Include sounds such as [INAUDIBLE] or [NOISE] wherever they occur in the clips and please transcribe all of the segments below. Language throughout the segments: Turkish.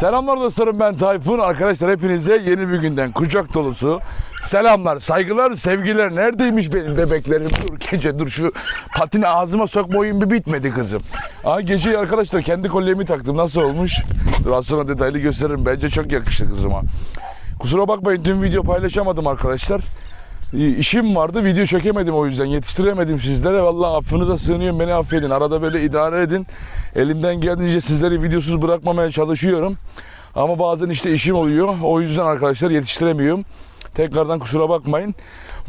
Selamlar dostlarım ben Tayfun. Arkadaşlar hepinize yeni bir günden kucak dolusu selamlar, saygılar, sevgiler. Neredeymiş benim bebeklerim? Dur gece dur şu patini ağzıma sokma oyun bir bitmedi kızım. Aa gece arkadaşlar kendi kolyemi taktım. Nasıl olmuş? Dur sonra detaylı gösteririm. Bence çok yakıştı kızıma. Kusura bakmayın dün video paylaşamadım arkadaşlar. İşim vardı video çekemedim o yüzden yetiştiremedim sizlere. Vallahi affınıza sığınıyorum beni affedin. Arada böyle idare edin. Elimden geldiğince sizleri videosuz bırakmamaya çalışıyorum. Ama bazen işte işim oluyor. O yüzden arkadaşlar yetiştiremiyorum. Tekrardan kusura bakmayın.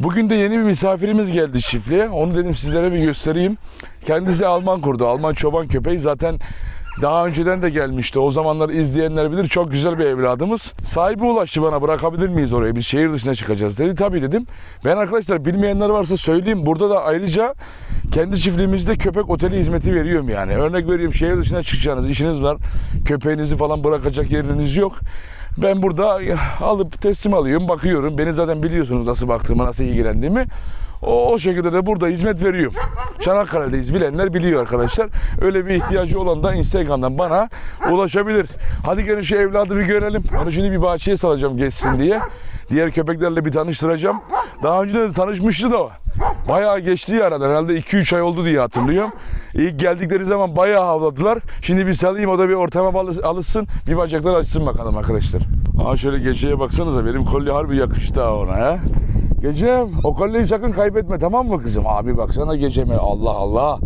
Bugün de yeni bir misafirimiz geldi çiftliğe. Onu dedim sizlere bir göstereyim. Kendisi Alman kurdu. Alman çoban köpeği. Zaten daha önceden de gelmişti. O zamanlar izleyenler bilir. Çok güzel bir evladımız. Sahibi ulaştı bana bırakabilir miyiz oraya? Biz şehir dışına çıkacağız dedi. Tabii dedim. Ben arkadaşlar bilmeyenler varsa söyleyeyim. Burada da ayrıca kendi çiftliğimizde köpek oteli hizmeti veriyorum yani. Örnek veriyorum şehir dışına çıkacağınız işiniz var. Köpeğinizi falan bırakacak yeriniz yok. Ben burada alıp teslim alıyorum, bakıyorum. Beni zaten biliyorsunuz nasıl baktığımı, nasıl ilgilendiğimi. O, o şekilde de burada hizmet veriyorum. Çanakkale'deyiz bilenler biliyor arkadaşlar. Öyle bir ihtiyacı olan da Instagram'dan bana ulaşabilir. Hadi gelin şu evladı bir görelim. Onu şimdi bir bahçeye salacağım geçsin diye. Diğer köpeklerle bir tanıştıracağım. Daha önce de tanışmıştı da. Bayağı geçti ya aradan. Herhalde 2-3 ay oldu diye hatırlıyorum. İlk geldikleri zaman bayağı havladılar. Şimdi bir salayım o da bir ortama alış- alışsın. Bir bacaklar açsın bakalım arkadaşlar. Aa şöyle geceye baksanıza benim kolye harbi yakıştı ha ona ha. Gecem o kolyeyi sakın kaybetme tamam mı kızım? Abi baksana geceme Allah Allah.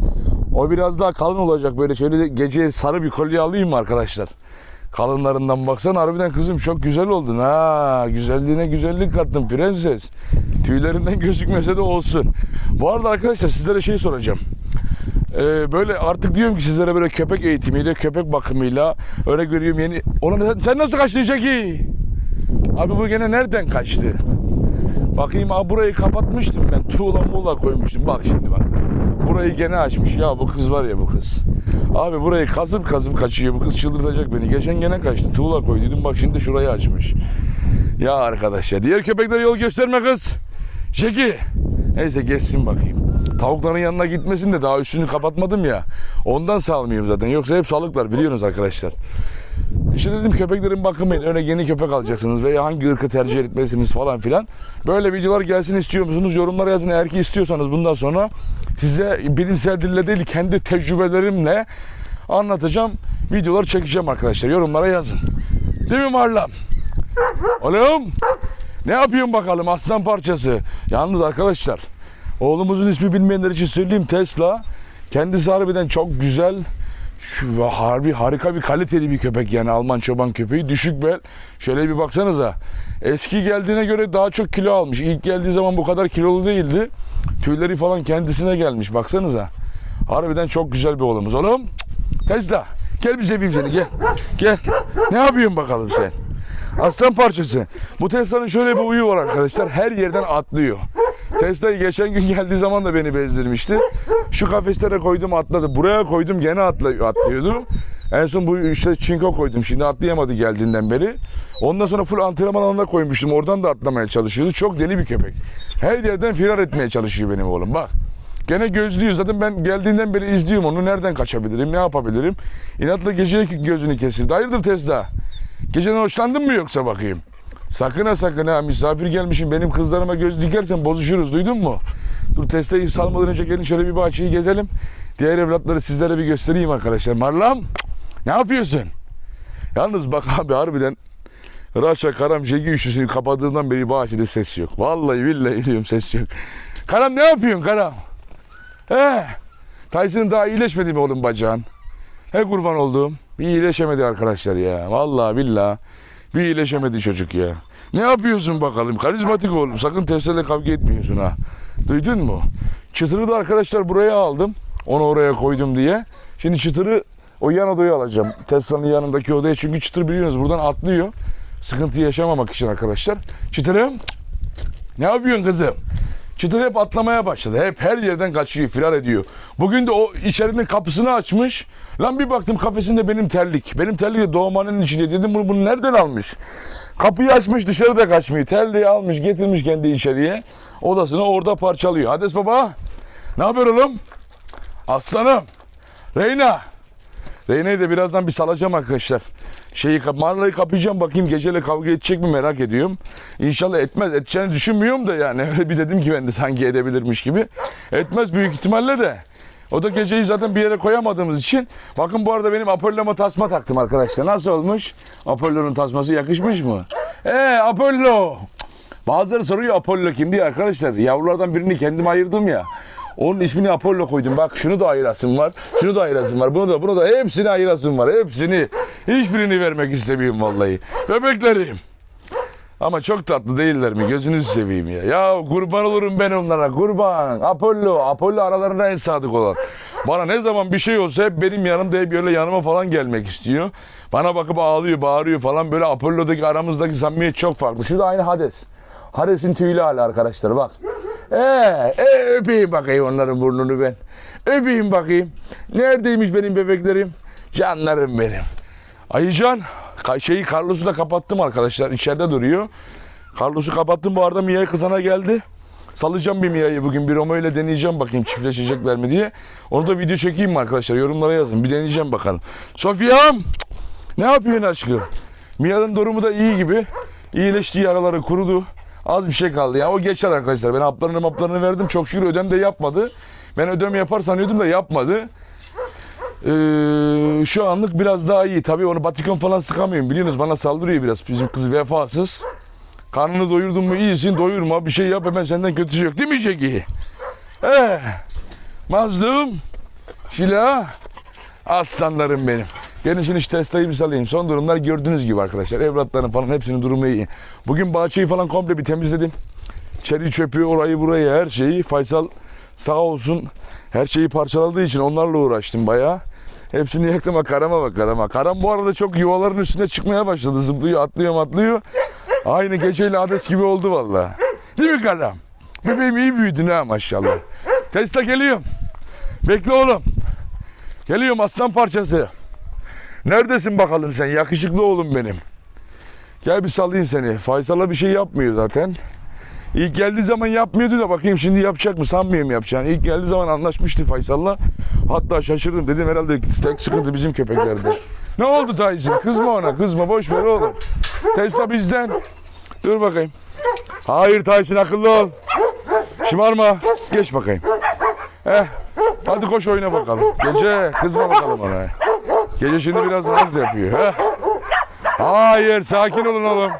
O biraz daha kalın olacak böyle şöyle geceye sarı bir kolye alayım mı arkadaşlar? Kalınlarından baksana harbiden kızım çok güzel oldun ha. Güzelliğine güzellik kattın prenses. Tüylerinden [LAUGHS] gözükmese de olsun. Bu arada arkadaşlar sizlere şey soracağım. Ee, böyle artık diyorum ki sizlere böyle köpek eğitimiyle, köpek bakımıyla örnek veriyorum yeni... Ona sen nasıl kaçtın Jackie? Abi bu gene nereden kaçtı? Bakayım abi burayı kapatmıştım ben. Tuğla muğla koymuştum. Bak şimdi bak. Burayı gene açmış. Ya bu kız var ya bu kız. Abi burayı kazıp kazıp kaçıyor. Bu kız çıldırtacak beni. Geçen gene kaçtı. Tuğla koyduydum. Bak şimdi şurayı açmış. Ya arkadaş ya. Diğer köpeklere yol gösterme kız. Jackie. Neyse geçsin bakayım. Tavukların yanına gitmesin de daha üstünü kapatmadım ya. Ondan salmıyorum zaten. Yoksa hep salıklar biliyorsunuz arkadaşlar. İşte dedim köpeklerin bakımıyla öyle yeni köpek alacaksınız veya hangi ırkı tercih etmelisiniz falan filan. Böyle videolar gelsin istiyor musunuz? Yorumlara yazın eğer ki istiyorsanız bundan sonra size bilimsel dille değil kendi tecrübelerimle anlatacağım. Videolar çekeceğim arkadaşlar. Yorumlara yazın. Değil mi Marlam? Oğlum ne yapıyorsun bakalım aslan parçası. Yalnız arkadaşlar oğlumuzun ismi bilmeyenler için söyleyeyim Tesla. Kendisi harbiden çok güzel şu harbi harika bir kaliteli bir köpek yani Alman çoban köpeği. Düşük bel. Şöyle bir baksanıza. Eski geldiğine göre daha çok kilo almış. İlk geldiği zaman bu kadar kilolu değildi. Tüyleri falan kendisine gelmiş. Baksanıza. Harbiden çok güzel bir oğlumuz. Oğlum Tesla gel bir seveyim seni gel. Gel. Ne yapıyorsun bakalım sen? Aslan parçası. Bu Tesla'nın şöyle bir uyu var arkadaşlar. Her yerden atlıyor. Tesla geçen gün geldiği zaman da beni bezdirmişti. Şu kafeslere koydum atladı. Buraya koydum gene atla, atlıyordu. En son bu işte çinko koydum. Şimdi atlayamadı geldiğinden beri. Ondan sonra full antrenman alanına koymuştum. Oradan da atlamaya çalışıyordu. Çok deli bir köpek. Her yerden firar etmeye çalışıyor benim oğlum. Bak. Gene gözlüyor. Zaten ben geldiğinden beri izliyorum onu. Nereden kaçabilirim? Ne yapabilirim? İnatla gece gözünü kesildi. Hayırdır Tesla? Geceden hoşlandın mı yoksa bakayım? Sakın ha sakın ha misafir gelmişim benim kızlarıma göz dikersen bozuşuruz duydun mu? Dur testeyi salmadan önce gelin şöyle bir bahçeyi gezelim. Diğer evlatları sizlere bir göstereyim arkadaşlar. Marlam ne yapıyorsun? Yalnız bak abi harbiden Raşa Karam Şegi üçlüsünü kapadığından beri bahçede ses yok. Vallahi billahi diyorum ses yok. Karam ne yapıyorsun Karam? He? Tyson'ın daha iyileşmedi mi oğlum bacağın? He kurban olduğum. Bir iyileşemedi arkadaşlar ya. Vallahi billahi. Bir iyileşemedi çocuk ya. Ne yapıyorsun bakalım? Karizmatik oğlum. Sakın Tesla'yla kavga etmiyorsun ha. Duydun mu? Çıtırı da arkadaşlar buraya aldım. Onu oraya koydum diye. Şimdi çıtırı o yan odaya alacağım. Tesla'nın yanındaki odaya. Çünkü çıtır biliyorsunuz buradan atlıyor. Sıkıntı yaşamamak için arkadaşlar. Çıtırım. Ne yapıyorsun kızım? Çıtır hep atlamaya başladı. Hep her yerden kaçıyor, firar ediyor. Bugün de o içerinin kapısını açmış. Lan bir baktım kafesinde benim terlik. Benim terlik de doğmanın içinde. Dedim bunu, bunu nereden almış? Kapıyı açmış dışarıda kaçmıyor. Terliği almış getirmiş kendi içeriye. Odasını orada parçalıyor. Hades baba. Ne haber oğlum? Aslanım. Reyna. Reyna'yı da birazdan bir salacağım arkadaşlar. Şeyi Marla'yı kapayacağım bakayım geceyle kavga edecek mi merak ediyorum. İnşallah etmez. Edeceğini düşünmüyorum da yani. [LAUGHS] Öyle bir dedim ki ben de sanki edebilirmiş gibi. Etmez büyük ihtimalle de. O da geceyi zaten bir yere koyamadığımız için. Bakın bu arada benim Apollo'ma tasma taktım arkadaşlar. Nasıl olmuş? Apollo'nun tasması yakışmış mı? Eee Apollo! Bazıları soruyor Apollo kim diye arkadaşlar. Yavrulardan birini kendim ayırdım ya. Onun ismini Apollo koydum. Bak şunu da ayırasım var. Şunu da ayırasım var. Bunu da bunu da hepsini ayırasım var. Hepsini. Hiçbirini vermek istemiyorum vallahi. Bebeklerim. Ama çok tatlı değiller mi? Gözünüzü seveyim ya. Ya kurban olurum ben onlara. Kurban. Apollo. Apollo aralarında en sadık olan. Bana ne zaman bir şey olsa hep benim yanımda hep böyle yanıma falan gelmek istiyor. Bana bakıp ağlıyor, bağırıyor falan. Böyle Apollo'daki aramızdaki samimiyet çok farklı. Şu da aynı Hades. Hades'in tüylü hali arkadaşlar bak. Ee, e, öpeyim bakayım onların burnunu ben. Öpeyim bakayım. Neredeymiş benim bebeklerim? Canlarım benim. Ayıcan şeyi Carlos'u da kapattım arkadaşlar. İçeride duruyor. Carlos'u kapattım. Bu arada Mia'yı kızana geldi. Salacağım bir Mia'yı bugün. Bir Roma ile deneyeceğim bakayım çiftleşecekler mi diye. Onu da video çekeyim mi arkadaşlar? Yorumlara yazın. Bir deneyeceğim bakalım. Sofya'm! Ne yapıyorsun aşkım? Mia'nın durumu da iyi gibi. İyileşti yaraları kurudu. Az bir şey kaldı ya. O geçer arkadaşlar. Ben haplarını maplarını verdim. Çok şükür ödem de yapmadı. Ben ödem yapar sanıyordum da yapmadı. Ee, şu anlık biraz daha iyi. Tabii onu batikon falan sıkamıyorum. Biliyorsunuz bana saldırıyor biraz. Bizim kız vefasız. Karnını doyurdun mu iyisin. Doyurma. Bir şey yap hemen senden kötüsü yok. Değil mi Jackie? Eh. Mazlum. Şila. Aslanlarım benim. Gelin şimdi Tesla'yı bir salayım. Son durumlar gördüğünüz gibi arkadaşlar. Evlatların falan hepsinin durumu iyi. Bugün bahçeyi falan komple bir temizledim. Çeri çöpü orayı burayı her şeyi. Faysal sağ olsun her şeyi parçaladığı için onlarla uğraştım bayağı. Hepsini yaktım ama karama bak karama. Karam bu arada çok yuvaların üstüne çıkmaya başladı. Zıplıyor atlıyor atlıyor. Aynı geceyle Hades gibi oldu vallahi. Değil mi karam? Bebeğim iyi büyüdün ha maşallah. Tesla geliyorum. Bekle oğlum. Geliyorum aslan parçası. Neredesin bakalım sen yakışıklı oğlum benim. Gel bir salayım seni. Faysal'a bir şey yapmıyor zaten. İlk geldiği zaman yapmıyordu da bakayım şimdi yapacak mı sanmıyorum yapacağını. İlk geldiği zaman anlaşmıştı Faysal'la. Hatta şaşırdım dedim herhalde tek sıkıntı bizim köpeklerde. Ne oldu Tyson? Kızma ona kızma boş ver oğlum. Tesla bizden. Dur bakayım. Hayır Tyson akıllı ol. Şımarma. Geç bakayım. Eh. Hadi koş oyna bakalım. Gece kızma bakalım ona. Gece şimdi biraz naz yapıyor. Heh. Hayır sakin olun oğlum.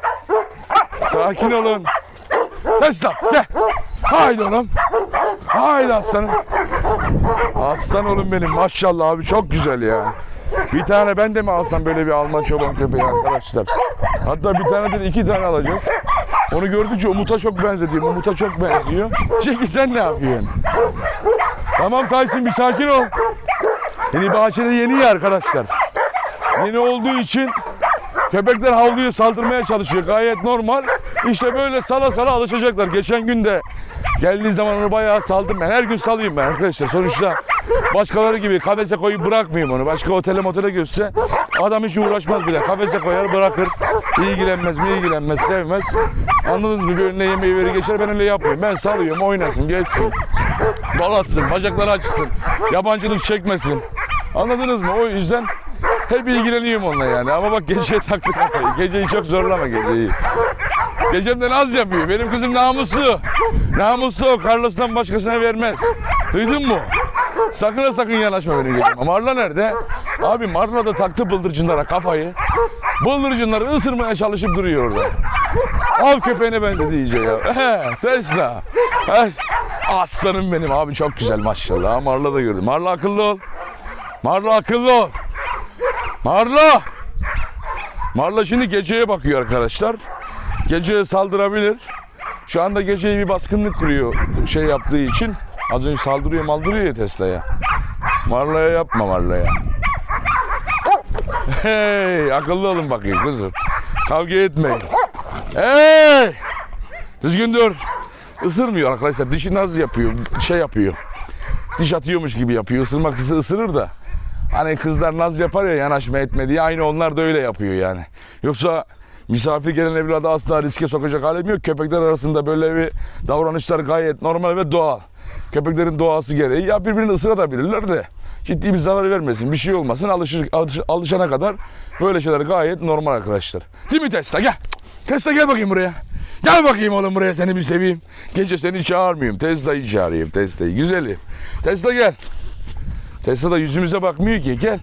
Sakin olun. Tesla gel. Haydi oğlum. Haydi aslanım. Aslan oğlum benim maşallah abi çok güzel ya. Bir tane ben de mi alsam böyle bir Alman çoban köpeği arkadaşlar. Hatta bir tane değil iki tane alacağız. Onu gördükçe Umut'a çok benzediyor. Umut'a çok benziyor. Şeki sen ne yapıyorsun? Tamam Tyson bir sakin ol. Yeni bahçede yeni ya arkadaşlar. Yeni olduğu için köpekler havluyor saldırmaya çalışıyor. Gayet normal. İşte böyle sala sala alışacaklar. Geçen gün de geldiği zaman onu bayağı saldım ben. Her gün salayım ben arkadaşlar. Sonuçta başkaları gibi kafese koyup bırakmayayım onu. Başka otele motele götürse adam hiç uğraşmaz bile. Kafese koyar bırakır. İlgilenmez mi ilgilenmez sevmez. Anladınız mı? Bir önüne yemeği verir geçer ben öyle yapmıyorum. Ben salıyorum oynasın geçsin. Dolaşsın, bacakları açsın, yabancılık çekmesin. Anladınız mı? O yüzden hep ilgileniyorum onunla yani. Ama bak geceye taktı kafayı. Geceyi çok zorlama geceyi. Gecemden az yapıyor. Benim kızım namuslu. Namuslu o. Carlos'tan başkasına vermez. Duydun mu? Sakın ha sakın yanaşma benim geceme. Marla nerede? Abi Marla da taktı bıldırcınlara kafayı. Bıldırcınları ısırmaya çalışıp duruyor orada. Av köpeğine benzedi iyice ya. [LAUGHS] Tesla. Aslanım benim abi çok güzel maşallah. Marla da gördüm. Marla akıllı ol. Marla akıllı ol. Marla. Marla şimdi geceye bakıyor arkadaşlar. Geceye saldırabilir. Şu anda geceye bir baskınlık kuruyor şey yaptığı için. Az önce saldırıyor maldırıyor ya Tesla'ya. Marla'ya yapma Marla'ya. [LAUGHS] Hey akıllı olun bakayım kızım. Kavga etmeyin. Hey! Düzgün dur. Isırmıyor arkadaşlar. Dişi naz yapıyor. Şey yapıyor. Diş atıyormuş gibi yapıyor. Isırmak ise ısırır da. Hani kızlar naz yapar ya yanaşma etme diye. Aynı onlar da öyle yapıyor yani. Yoksa misafir gelen evladı asla riske sokacak halim yok. Köpekler arasında böyle bir davranışlar gayet normal ve doğal. Köpeklerin doğası gereği ya birbirini ısırabilirler de ciddi bir zarar vermesin, bir şey olmasın. Alışır, alış- alışana kadar böyle şeyler gayet normal arkadaşlar. Değil mi Tesla gel. Tesla gel bakayım buraya. Gel bakayım oğlum buraya seni bir seveyim. Gece seni çağırmayayım. Tesla'yı çağırayım Tesla'yı. Güzelim. Tesla gel. Tesla da yüzümüze bakmıyor ki. Gel.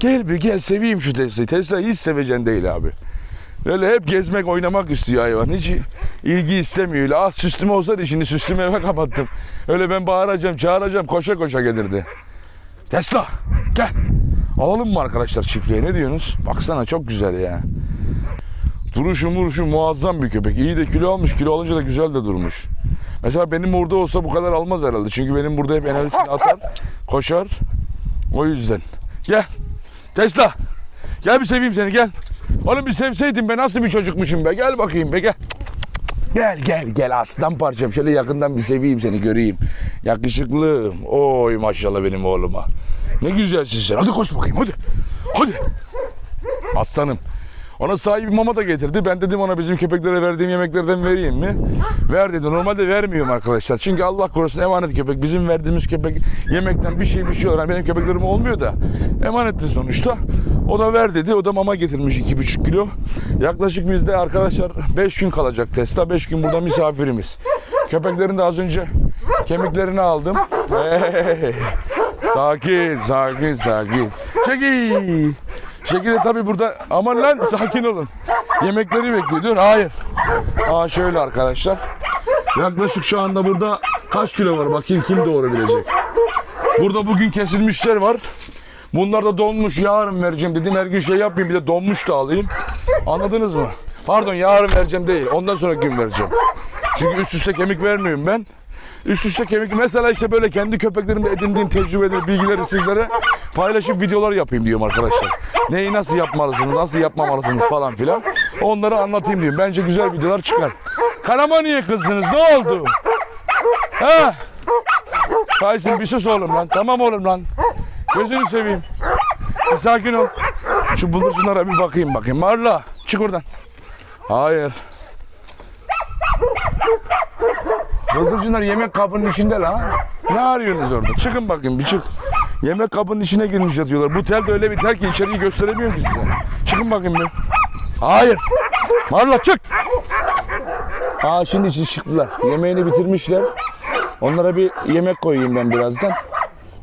Gel bir gel seveyim şu Tesla'yı. Tesla hiç sevecen değil abi. Böyle hep gezmek, oynamak istiyor hayvan. Hiç ilgi istemiyor. Öyle, ah süslüme olsaydı şimdi süslümü eve kapattım. Öyle ben bağıracağım, çağıracağım, koşa koşa gelirdi. Tesla gel. Alalım mı arkadaşlar çiftliğe ne diyorsunuz? Baksana çok güzel ya. Duruşu muruşu muazzam bir köpek. İyi de kilo almış. Kilo alınca da güzel de durmuş. Mesela benim burada olsa bu kadar almaz herhalde. Çünkü benim burada hep enerjisini atar, koşar. O yüzden. Gel. Tesla. Gel bir seveyim seni gel. Oğlum bir sevseydin be nasıl bir çocukmuşum be. Gel bakayım be gel. Gel gel gel aslan parçam. Şöyle yakından bir seveyim seni göreyim. Yakışıklım. Oy maşallah benim oğluma. Ne güzelsin sen. Hadi koş bakayım hadi. Hadi. Aslanım. Ona sahibi mama da getirdi. Ben dedim ona bizim köpeklere verdiğim yemeklerden vereyim mi? Ver dedi. Normalde vermiyorum arkadaşlar. Çünkü Allah korusun emanet köpek. Bizim verdiğimiz köpek yemekten bir şey bir şey öğren. Benim köpeklerim olmuyor da. Emanetti sonuçta. O da ver dedi. O da mama getirmiş iki buçuk kilo. Yaklaşık bizde arkadaşlar 5 gün kalacak Tesla. 5 gün burada misafirimiz. Köpeklerin de az önce kemiklerini aldım. Hey. Sakin, sakin, sakin. Çekil. Çekil de tabii burada aman lan sakin olun. Yemekleri bekliyor. Dur hayır. Aa şöyle arkadaşlar. Yaklaşık şu anda burada kaç kilo var bakayım kim doğurabilecek. Burada bugün kesilmişler var. Bunlar da donmuş yarın vereceğim dedim her gün şey yapmayayım bir de donmuş da alayım. Anladınız mı? Pardon yarın vereceğim değil ondan sonra gün vereceğim. Çünkü üst üste kemik vermiyorum ben. Üst üste kemik mesela işte böyle kendi köpeklerimde edindiğim tecrübeleri, bilgileri sizlere paylaşıp videolar yapayım diyorum arkadaşlar. Neyi nasıl yapmalısınız, nasıl yapmamalısınız falan filan. Onları anlatayım diyorum. Bence güzel videolar çıkar. Kanama niye kızdınız? Ne oldu? Ha? Tyson bir sus oğlum lan. Tamam oğlum lan. Gözünü seveyim. Bir sakin ol. Şu bıldırcınlara bir bakayım bakayım. Marla çık oradan. Hayır. Bıldırcınlar yemek kabının içinde lan. Ne arıyorsunuz orada? Çıkın bakayım bir çık. Yemek kabının içine girmiş yatıyorlar. Bu tel de öyle bir tel ki içeriği gösteremiyorum ki size. Çıkın bakayım bir. Hayır. Marla çık. Aa şimdi için çıktılar. Yemeğini bitirmişler. Onlara bir yemek koyayım ben birazdan.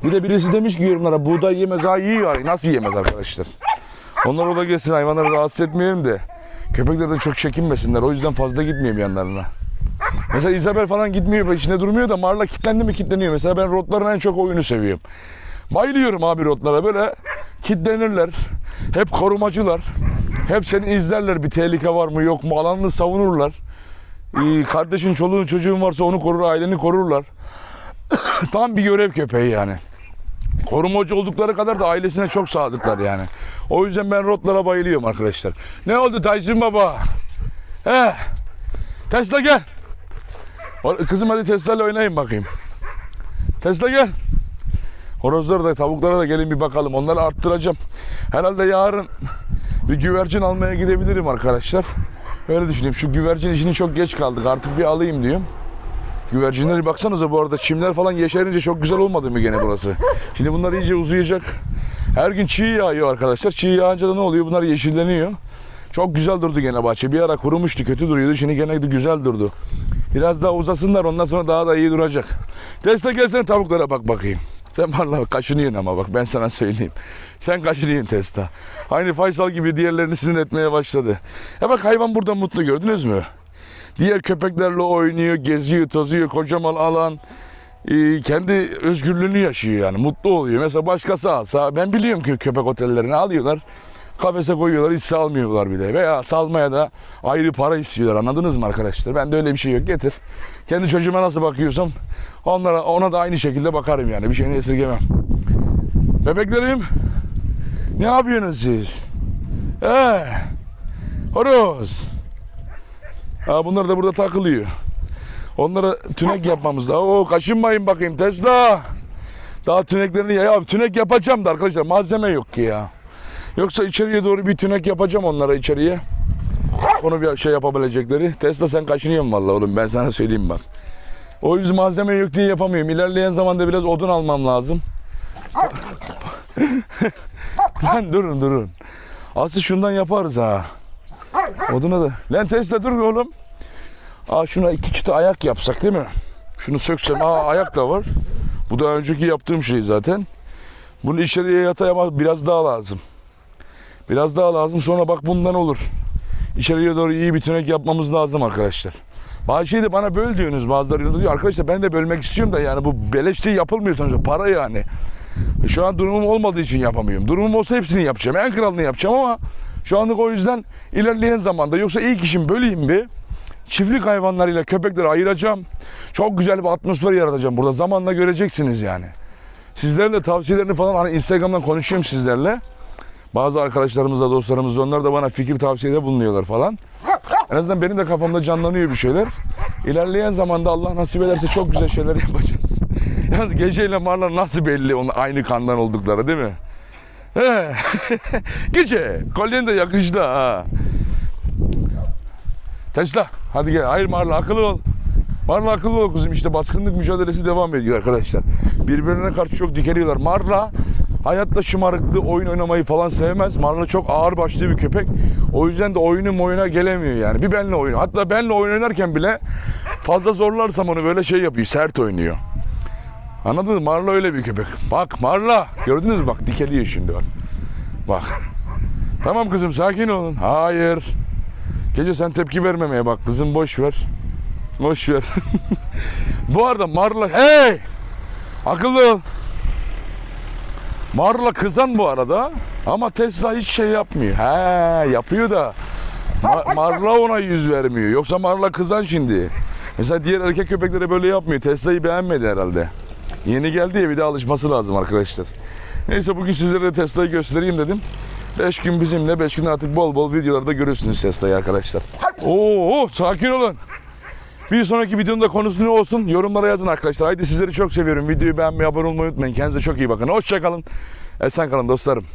Bir de birisi demiş ki yorumlara buğday yemez ha yiyor. Nasıl yemez arkadaşlar? Onlar orada gelsin hayvanları rahatsız etmeyelim de. Köpekler de çok çekinmesinler. O yüzden fazla gitmeyeyim yanlarına. Mesela Isabel falan gitmiyor içinde durmuyor da Marla kitlendi mi kitleniyor. Mesela ben rotların en çok oyunu seviyorum. Bayılıyorum abi rotlara böyle kitlenirler. Hep korumacılar. Hep seni izlerler bir tehlike var mı yok mu alanını savunurlar. Ee, kardeşin çoluğun çocuğun varsa onu korur aileni korurlar. [COUGHS] Tam bir görev köpeği yani. Korumacı oldukları kadar da ailesine çok sadıklar yani. O yüzden ben rotlara bayılıyorum arkadaşlar. Ne oldu Tyson baba? He? Tesla gel. Kızım hadi Tesla ile oynayın bakayım. Tesla gel. Horozlara da tavuklara da gelin bir bakalım. Onları arttıracağım. Herhalde yarın bir güvercin almaya gidebilirim arkadaşlar. Öyle düşünüyorum. Şu güvercin işini çok geç kaldık. Artık bir alayım diyorum. Güvercinleri baksanıza bu arada çimler falan yeşerince çok güzel olmadı mı gene burası? Şimdi bunlar iyice uzayacak. Her gün çiğ yağıyor arkadaşlar. Çiğ yağınca da ne oluyor? Bunlar yeşilleniyor. Çok güzel durdu gene bahçe. Bir ara kurumuştu, kötü duruyordu. Şimdi gene güzel durdu. Biraz daha uzasınlar ondan sonra daha da iyi duracak. Tesla gelsene tavuklara bak bakayım. Sen valla kaşınıyorsun ama bak ben sana söyleyeyim. Sen kaşınıyorsun Tesla. Aynı Faysal gibi diğerlerini sinir etmeye başladı. Ya bak hayvan burada mutlu gördünüz mü? Diğer köpeklerle oynuyor, geziyor, tozuyor, kocaman alan. Ee, kendi özgürlüğünü yaşıyor yani mutlu oluyor. Mesela başkası alsa ben biliyorum ki köpek otellerini alıyorlar. Kafese koyuyorlar hiç salmıyorlar bile. Veya salmaya da ayrı para istiyorlar anladınız mı arkadaşlar? Ben de öyle bir şey yok getir. Kendi çocuğuma nasıl bakıyorsam onlara ona da aynı şekilde bakarım yani bir şeyini esirgemem. Bebeklerim ne yapıyorsunuz siz? Ee, horoz. Ha, bunlar da burada takılıyor. Onlara tünek yapmamız lazım. Oo kaşınmayın bakayım Tesla. Daha tüneklerini ya tünek yapacağım da arkadaşlar malzeme yok ki ya. Yoksa içeriye doğru bir tünek yapacağım onlara içeriye. Onu bir şey yapabilecekleri. Tesla sen kaşınıyorsun vallahi oğlum ben sana söyleyeyim bak. O yüzden malzeme yok diye yapamıyorum. İlerleyen zamanda biraz odun almam lazım. [LAUGHS] Lan durun durun. Asıl şundan yaparız ha. Oduna da. Lan Tesla dur oğlum. Aa şuna iki çıta ayak yapsak değil mi? Şunu söksem. Aa ayak da var. Bu daha önceki yaptığım şey zaten. Bunu içeriye yatay ama biraz daha lazım. Biraz daha lazım sonra bak bundan olur. İçeriye doğru iyi bir tünek yapmamız lazım arkadaşlar. Bazı şey de bana böl diyorsunuz bazıları diyor. Arkadaşlar ben de bölmek istiyorum da yani bu beleşte yapılmıyor sonuçta para yani. E, Şu an durumum olmadığı için yapamıyorum. Durumum olsa hepsini yapacağım. En kralını yapacağım ama şu anlık o yüzden ilerleyen zamanda yoksa ilk işim böleyim bir. Çiftlik hayvanlarıyla köpekleri ayıracağım. Çok güzel bir atmosfer yaratacağım burada. Zamanla göreceksiniz yani. Sizlerin de tavsiyelerini falan hani Instagram'dan konuşuyorum sizlerle. Bazı arkadaşlarımızla, dostlarımızla onlar da bana fikir tavsiyede bulunuyorlar falan. En azından benim de kafamda canlanıyor bir şeyler. İlerleyen zamanda Allah nasip ederse çok güzel şeyler yapacağız. [LAUGHS] Yalnız geceyle marla nasıl belli onun aynı kandan oldukları değil mi? [LAUGHS] Gece. Kolyen de yakıştı ha. Tesla hadi gel. Hayır Marla akıllı ol. Marla akıllı ol kızım işte baskınlık mücadelesi devam ediyor arkadaşlar. Birbirine karşı çok dikeliyorlar. Marla hayatta şımarıklığı oyun oynamayı falan sevmez. Marla çok ağır başlı bir köpek. O yüzden de oyunun oyuna gelemiyor yani. Bir benle oyun. Hatta benle oyun oynarken bile fazla zorlarsam onu böyle şey yapıyor. Sert oynuyor. Anladın mı? Marla öyle bir köpek. Bak Marla. Gördünüz mü? Bak dikeliyor şimdi bak. Bak. Tamam kızım sakin olun. Hayır. Gece sen tepki vermemeye bak kızım boş ver. Boş ver. [LAUGHS] Bu arada Marla hey! Akıllı ol. Marla kızan bu arada ama Tesla hiç şey yapmıyor. He yapıyor da Ma- Marla ona yüz vermiyor. Yoksa Marla kızan şimdi. Mesela diğer erkek köpeklere böyle yapmıyor. Tesla'yı beğenmedi herhalde. Yeni geldi ya bir de alışması lazım arkadaşlar. Neyse bugün sizlere de Tesla'yı göstereyim dedim. 5 gün bizimle 5 gün artık bol bol videolarda görürsünüz Tesla'yı arkadaşlar. Oo sakin olun. Bir sonraki videonun da konusu ne olsun yorumlara yazın arkadaşlar. Haydi sizleri çok seviyorum. Videoyu beğenmeyi, abone olmayı unutmayın. Kendinize çok iyi bakın. Hoşçakalın. Esen kalın dostlarım.